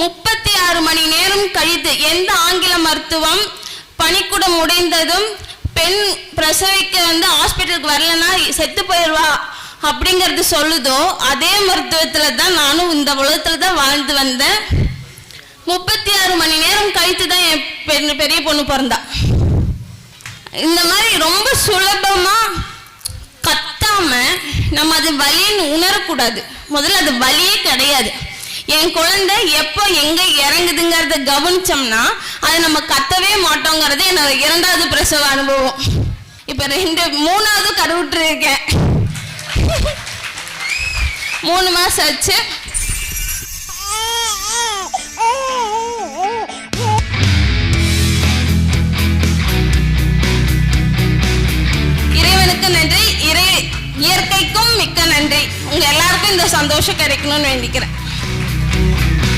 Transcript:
முப்பத்தி ஆறு மணி நேரம் கழித்து எந்த ஆங்கில மருத்துவம் பணிக்கூடம் உடைந்ததும் பெண் பிரசவிக்க வந்து ஹாஸ்பிட்டலுக்கு வரலன்னா செத்து போயிடுவா அப்படிங்கிறது சொல்லுதோ அதே மருத்துவத்துல தான் நானும் இந்த உலகத்துல தான் வாழ்ந்து வந்தேன். முப்பத்தி ஆறு மணி நேரம் கழித்து தான் என் பெண் பெரிய பொண்ணு பிறந்தா. இந்த மாதிரி ரொம்ப சுலபமா கத்தாம நம்ம அது வலின்னு உணரக்கூடாது. முதல்ல அது வலியே கிடையாது. என் குழந்தை எப்போ எங்க இறங்குதுங்கிறத கவனிச்சோம்னா அது நம்ம கத்தவே மாட்டோங்கிறது என்னோட இரண்டாவது பிரசவ அனுபவம். இப்ப ரெண்டு மூணாவது கருவுற்று இருக்கேன் மூணு மாசம் ஆச்சு. இறைவனுக்கு நன்றி. இறை இயற்கைக்கும் மிக்க நன்றி. உங்க எல்லாருக்கும் இந்த சந்தோஷம் கிடைக்கணும்னு வேண்டிக்கிறேன். Thank you.